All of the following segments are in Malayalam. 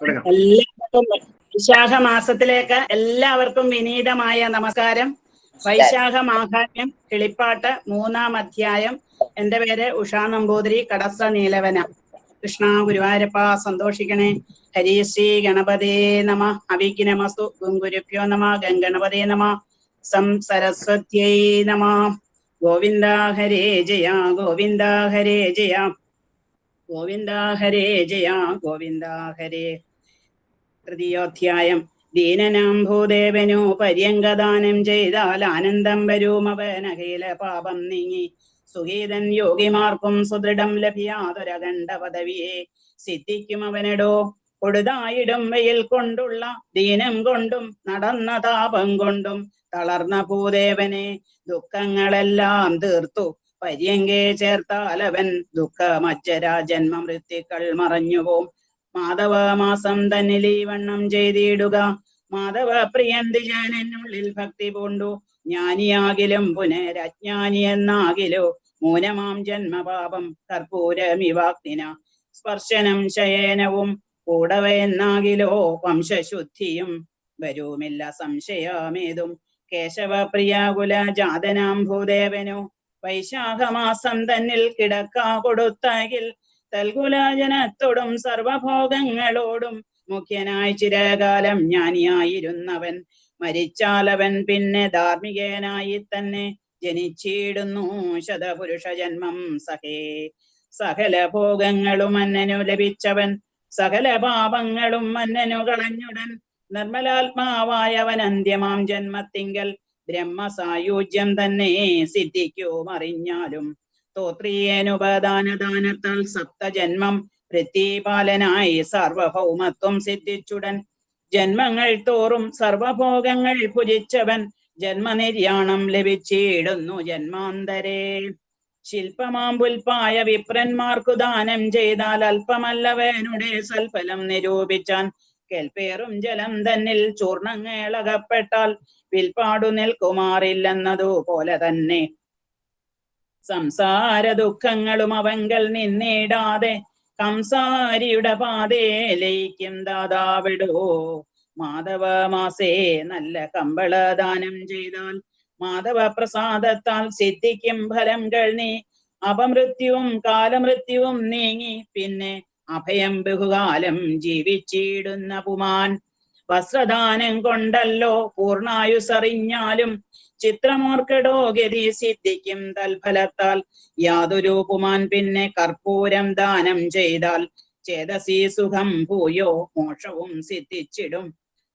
എല്ലാവർക്കും വൈശാഖ മാസത്തിലേക്ക് എല്ലാവർക്കും വിനീതമായ നമസ്കാരം. വൈശാഖ മാഹാത്മ്യം കിളിപ്പാട്ട് മൂന്നാം അധ്യായം. എന്റെ പേര് ഉഷാ നമ്പൂതിരി കടസ നീലവന. കൃഷ്ണ ഗുരുവായൂരപ്പ സന്തോഷിക്കണേ. ഹരിശ്രീ ഗണപതേ നമ. അവിഘ്നമസ്തു ഗുരുഭ്യോ നമ. ഗംഗണപതേ നമ. സം സരസ്വത്യൈ നമ. ഗോവിന്ദ ഹരേ ജയ. ഗോവിന്ദ ഹരേ ജയ. ഗോവിന്ദ ഹരേ ജയ. ഗോവിന്ദ ഹരേ. തൃതീയോധ്യായം ദീനനാം ഭൂദേവനു പര്യങ്കദാനം ചെയ്താൽ ആനന്ദം വരൂമവനഖില പാപം നീങ്ങി. സുഹീതൻ യോഗിമാർക്കും സുദൃഢം ലഭിയാതൊരകണ്ഠ പദവിയെ സിദ്ധിക്കും അവനടോ. കൊടുതായിടും വെയിൽ കൊണ്ടുള്ള ദീനം കൊണ്ടും നടന്ന താപം കൊണ്ടും തളർന്ന ഭൂദേവനെ ദുഃഖങ്ങളെല്ലാം തീർത്തു. പര്യങ്കെ ചേർത്താലവൻ ദുഃഖമച്ചരാ ജന്മ മൃത്യുക്കൾ മറഞ്ഞുപോം. മാധവ മാസം തന്നിൽ ഈ വണ്ണം ചെയ്തിടുക. മാധവ പ്രിയൻ എന്നുള്ളിൽ ഭക്തി പൂണ്ടു. ജ്ഞാനിയാകിലും പുനരജ്ഞാനി എന്നാകിലോ? മൂലമാം ജന്മപാപം കർപ്പൂരമിവാഗ്നിന സ്പർശനം ശയനവും കൂടവ എന്നാകിലോ? വംശശുദ്ധിയും വരുമില്ല സംശയമേതും. കേശവ പ്രിയാകുല ജാതനാം ഭൂദേവനു. വൈശാഖമാസം തന്നിൽ കിടക്കാ കൊടുത്തകിൽ തൽകുലജനത്തോടും സർവഭോഗങ്ങളോടും മുഖ്യനായി ചിരകാലം ജ്ഞാനിയായിരുന്നവൻ. മരിച്ചാലവൻ പിന്നെ ധാർമ്മികനായി തന്നെ ജനിച്ചിടുന്നു. ശതപുരുഷ ജന്മം സഹേ. സകല ഭോഗങ്ങളും അന്നനു ലഭിച്ചവൻ സകല പാപങ്ങളും അന്നനു കളഞ്ഞുടൻ നിർമ്മലാത്മാവായവൻ അന്ത്യമാം ജന്മത്തിങ്കൽ ബ്രഹ്മസായുജ്യം തന്നെ സിദ്ധിക്കും അറിഞ്ഞാലും സ്തോത്രീയേനുപദാനദാനത്താൽ സപ്തജന്മം വൃത്തിപാലനായി സർവഭൗമത്വം സിദ്ധിച്ചുടൻ. ജന്മങ്ങൾ തോറും സർവഭോഗങ്ങൾ ഭുജിച്ചവൻ ജന്മനിര്യാണം ലഭിച്ചിടുന്നു ജന്മാന്തരേ. ശില്പമാമ്പുൽപ്പായ വിപ്രന്മാർക്കു ദാനം ചെയ്താൽ അല്പമല്ലവനുടെ സൽഫലം നിരൂപിച്ചാൻ കേൾപ്പേറും ജലം തന്നിൽ ചൂർണങ്ങളകപ്പെട്ടാൽ വിൽപ്പാടു നിൽക്കുമാറില്ലെന്നതുപോലെ തന്നെ സംസാര ദുഃഖങ്ങളും അവങ്കൽ നിന്നിടാതെ കംസാരിയുടെ പാതേ ലയിക്കും ദാതാവിടോ മാധവ മാസേ നല്ല കമ്പള ദാനം ചെയ്താൽ മാധവ പ്രസാദത്താൽ സിദ്ധിക്കും ഫലം കഴിഞ്ഞി അപമൃത്യുവും കാലമൃത്യുവും നീങ്ങി പിന്നെ അഭയം ബഹുകാലം ജീവിച്ചിടുന്ന പുമാൻ. വസ്ത്രദാനം കൊണ്ടല്ലോ പൂർണായുസറിഞ്ഞാലും ചിത്രമോർക്കടോ ഗതി സിദ്ധിക്കും തൽഫലത്താൽ. യാതൊരു പുമാൻ പിന്നെ കർപ്പൂരം ദാനം ചെയ്താൽ ചേതസി സുഖം ഭൂയോ മോക്ഷവും സിദ്ധിച്ചിടും.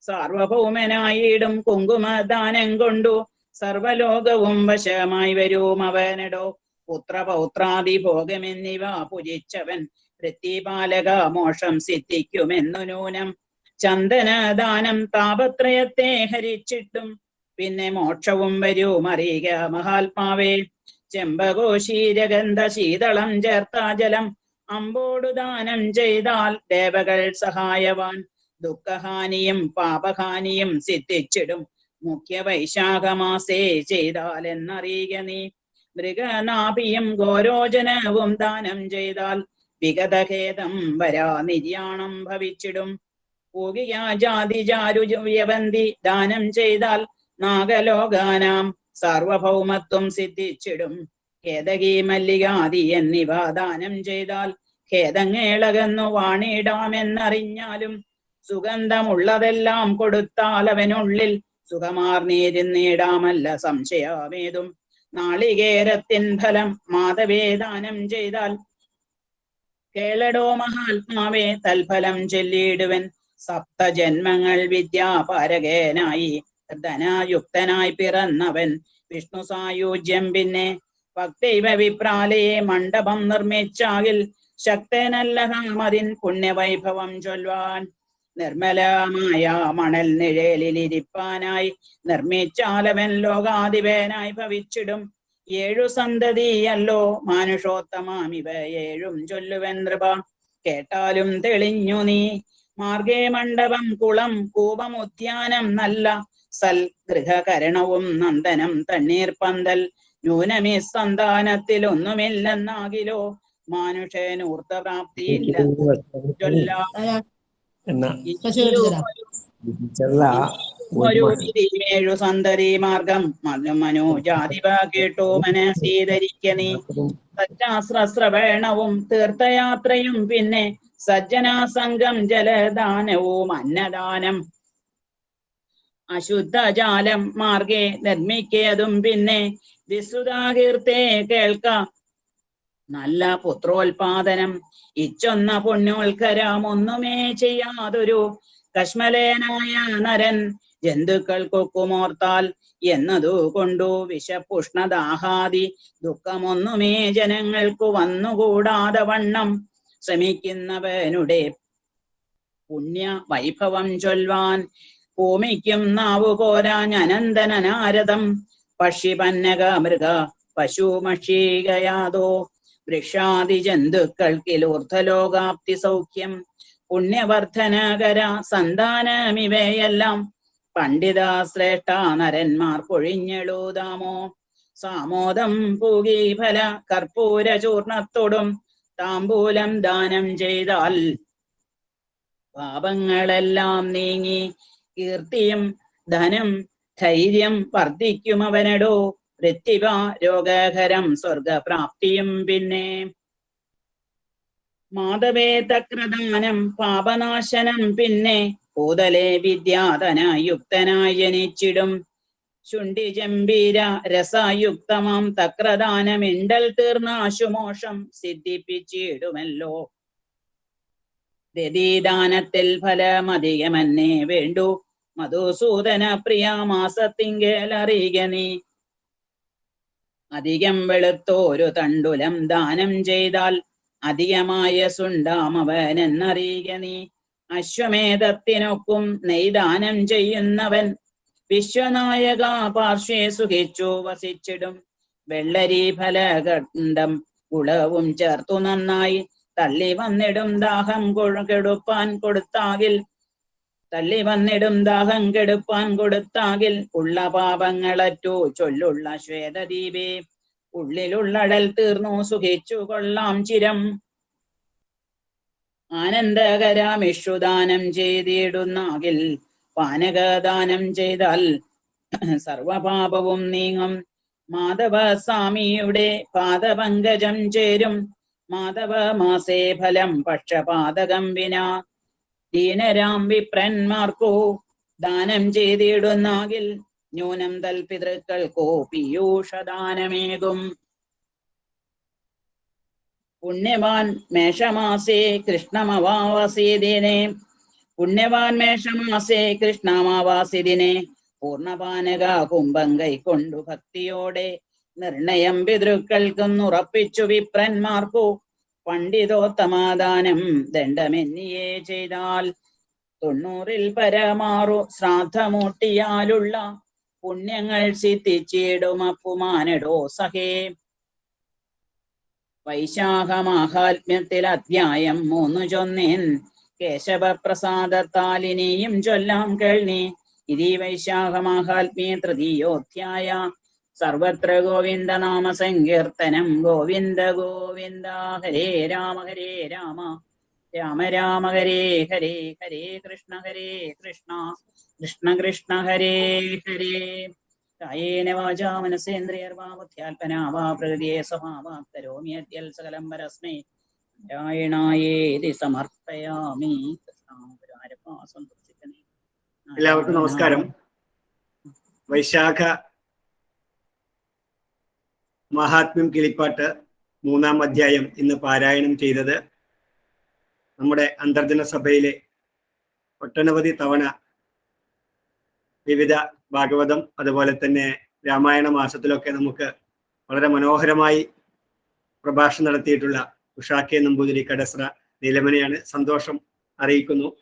സാർവഭൗമനായിടും കുങ്കുമദാനം കൊണ്ടു സർവലോകവും വശമായി വരും അവനടോ പുത്രപൗത്രാദി ഭോഗമെന്നിവ പുജിച്ചവൻ വൃത്തിപാലക മോഷം സിദ്ധിക്കുമെന്നു നൂനം ചന്ദനദാനം താപത്രയത്തെ ഹരിച്ചിട്ടും പിന്നെ മോക്ഷവും വരും അറിയുക മഹാത്മാവേ. ചെമ്പകോശീരഗന്ധ ശീതളം ചേർത്താ ജലം. അമ്പോടു ദാനം ചെയ്താൽ ദേവകൾ സഹായവാൻ. ദുഃഖഹാനിയും പാപഹാനിയും സിദ്ധിച്ചിടും. മുഖ്യ വൈശാഖമാസേ ചെയ്താൽ എന്നറിയുക നീ. മൃഗനാഭിയും ഗോരോചനവും ദാനം ചെയ്താൽ വിഗതഖേദം വരാ നിര്യാണം ഭവിച്ചിടും. പൂകിയ ജാതി ജാരുയവന്തി ദാനം ചെയ്താൽ നാഗലോകാനാം സാർവഭൗമത്വം സിദ്ധിച്ചിടും. ഖേദകി മല്ലികാതി എന്നിവ ദാനം ചെയ്താൽ ഖേദങ്ങേളകന്നു വാണിടാമെന്നറിഞ്ഞാലും സുഗന്ധമുള്ളതെല്ലാം കൊടുത്താൽ അവനുള്ളിൽ സുഖമാർന്നേരുന്നിടാമല്ല സംശയമേതും. നാളികേരത്തിൻ ഫലം മാധവേ ദാനം ചെയ്താൽ കേളടോ മഹാത്മാവേ തൽഫലം ചൊല്ലിയിടുവൻ. സപ്തജന്മങ്ങൾ വിദ്യാപാരകേനായി ധനായുക്തനായി പിറന്നവൻ. വിഷ്ണു സായുജ്യം പിന്നെ ഭക്തൈവ വിപ്രാലയെ മണ്ഡപം നിർമ്മിച്ചാകിൽ ശക്തനല്ല അതിൻ പുണ്യവൈഭവം ചൊല്ലുവാൻ നിർമ്മലമായ മണൽ നിഴലിലിരിപ്പാനായി നിർമ്മിച്ചാലവൻ ലോകാധിപനായി ഭവിച്ചിടും. ഏഴു സന്തതിയല്ലോ മാനുഷോത്തമാമിവ ഏഴും ചൊല്ലുവൻ നൃപ കേട്ടാലും തെളിഞ്ഞു നീ മാർഗേ മണ്ഡപം കുളം കൂപം ഉദ്യാനം നല്ല സൽ ഗൃഹകരണവും നന്ദനം തണ്ണീർ പന്തൽ ന്യൂനമേ സന്താനത്തിൽ ഒന്നുമില്ലെന്നാകിലോ ഒരു ഒരു വിധിമേഴു സന്തതി മാർഗം. മനോജാതിവ കേട്ടോ മനസീകരിക്ക സച്ചാശ്രശ്രവേണവും തീർത്ഥയാത്രയും പിന്നെ സജ്ജനാസംഗം ജലദാനവും അന്നദാനം. അശുദ്ധജാലം മാർഗെ നിർമ്മിക്കതും പിന്നെ വിസുതാകീർത്തെ കേൾക്ക. നല്ല പുത്രോൽപാദനം ഇച്ചൊന്ന പുണ്യോൽക്കരാം ഒന്നുമേ ചെയ്യാതൊരു കശ്മലേനായ നരൻ ജന്തുക്കൾക്കൊക്കുമോർത്താൽ എന്നതു കൊണ്ടു വിഷപുഷ്ണദാഹാദി ദുഃഖമൊന്നുമേ ജനങ്ങൾക്കു വന്നുകൂടാതെ വണ്ണം. ശ്രമിക്കുന്നവനുടെ പുണ്യ വൈഭവം ചൊൽവാൻ ഭൂമിക്കും നാവു പോരാൻ അനന്തനനാരദം. പക്ഷി പന്നക മൃഗ പശു മഷീകയാതോ വൃക്ഷാദി ജന്തുക്കൾക്കിലൂർധലോകാപ്തി സൗഖ്യം. പുണ്യവർദ്ധനകര സന്താനമിവയെല്ലാം പണ്ഡിത ശ്രേഷ്ഠ നരന്മാർ പൊഴിഞ്ഞെഴുതാമോ? സാമോദം പൂകീഫല കർപ്പൂര ചൂർണത്തോടും താമ്പൂലം ദാനം ചെയ്താൽ പാപങ്ങളെല്ലാം നീങ്ങി കീർത്തിയും ധനം ധൈര്യം വർദ്ധിക്കും അവനടോ. വൃത്തിവ രോഗഹരം സ്വർഗപ്രാപ്തിയും പിന്നെ. മാധവേതക്രദാനം പാപനാശനം പിന്നെ. കൂതലെ വിദ്യാധന ശുണ്ഠി ജംബീര രസയുക്തമാം തക്രദാനമിണ്ടൽ തീർന്നാശുമോഷം സിദ്ധിപ്പിച്ചിടുമല്ലോ. രതിദാനത്തിൽ ഫലമധികമെന്നേ വേണ്ടു. മധുസൂദന പ്രിയ മാസത്തിങ്കേലറിയ നീ. അധികം വെളുത്തോരു തണ്ടുലം ദാനം ചെയ്താൽ അധികമായ സുണ്ടാമവൻ എന്നറിയ നീ. അശ്വമേധത്തിനൊക്കും നെയ്ദാനം ചെയ്യുന്നവൻ വിശ്വനായക പാർശ്വേ സുഖിച്ചു വസിച്ചിടും. വെള്ളരി ഫലകണ്ഠം കുളവും ചേർത്തു നന്നായി. തള്ളി വന്നിടും ദാഹം കെടുപ്പാൻ കൊടുത്താകിൽ. തള്ളി വന്നിടും ദാഹം കെടുപ്പാൻ കൊടുത്താകിൽ. ഉള്ള പാപങ്ങളറ്റു ചൊല്ലുള്ള ശ്വേതദീപേ. ഉള്ളിലുള്ളടൽ തീർന്നു സുഖിച്ചു കൊള്ളാം ചിരം. ആനന്ദകരാമിഷുദാനം ചെയ്തിടുന്നാകിൽ. പാനകദാനം ചെയ്താൽ സർവപാപവും നീങ്ങും. മാധവ സ്വാമിയുടെ പാദപങ്കജം ചേരും. മാധവ മാസേ ഫലം പക്ഷപാതകം വിന. ദീനരാം വിപ്രന്മാർക്കോ ദാനം ചെയ്തിടുന്നാകിൽ ന്യൂനം തൽ പിതൃക്കൾക്കോ പീയൂഷദാനമേകും പുണ്യവാൻ മേഷമാസേ കൃഷ്ണമവാസീദിനെ പുണ്യവാൻ മേഷമാസേ കൃഷ്ണമാവാസിദിനെ പൂർണപാനക കുംഭം കൈക്കൊണ്ടു ഭക്തിയോടെ നിർണയം പിതൃക്കൾക്കും ഉറപ്പിച്ചു വിപ്രന്മാർക്കു പണ്ഡിതോത്തമാദാനം ദണ്ഡമെന്നിയേ ചെയ്താൽ തൊണ്ണൂറിൽ പരമാറു ശ്രാദ്ധമൂട്ടിയാലുള്ള പുണ്യങ്ങൾ സിദ്ധിച്ചിടും അപ്പുമാനടോ സഹേ. വൈശാഖമാഹാത്മ്യത്തിൽ അധ്യായം മൂന്നു ചൊന്നേൻ കേശവപ്രസാദത്താൽ ഇനിയും ചൊല്ലാം കേൾനി. ഇതി വൈശാഖമാഹാത്മ്യ തൃതീയോധ്യായ സർവത്ര ഗോവിന്ദ നാമ സങ്കീർത്തനം ഗോവിന്ദ ഗോവിന്ദ. ഹരേ രാമ ഹരേ രാമ. രാമ രാമ ഹരേ ഹരേ ഹരേ കൃഷ്ണ ഹരേ കൃഷ്ണ. കൃഷ്ണ കൃഷ്ണ ഹരേ ഹരേ. കായേന വാചാ മനസേന്ദ്രിയർവാ ബുദ്ധ്യാത്മനാ വാ പ്രകൃതിയെ സ്വഭാവാ. കരോമി അദ്യൽ സകലം പരസ്മൈ എല്ലാവർക്കും നമസ്കാരം. വൈശാഖ മഹാത്മ്യം കിളിപ്പാട്ട് മൂന്നാം അധ്യായം ഇന്ന് പാരായണം ചെയ്തത് നമ്മുടെ അന്തർജന സഭയിലെ ഒട്ടനവധി തവണ വിവിധ ഭാഗവതം അതുപോലെ തന്നെ രാമായണ മാസത്തിലൊക്കെ നമുക്ക് വളരെ മനോഹരമായി പ്രഭാഷണം നടത്തിയിട്ടുള്ള ഉഷാ കെ നമ്പൂതിരി കടസ്ര നീലമനയാണ് സന്തോഷം അറിയിക്കുന്നു.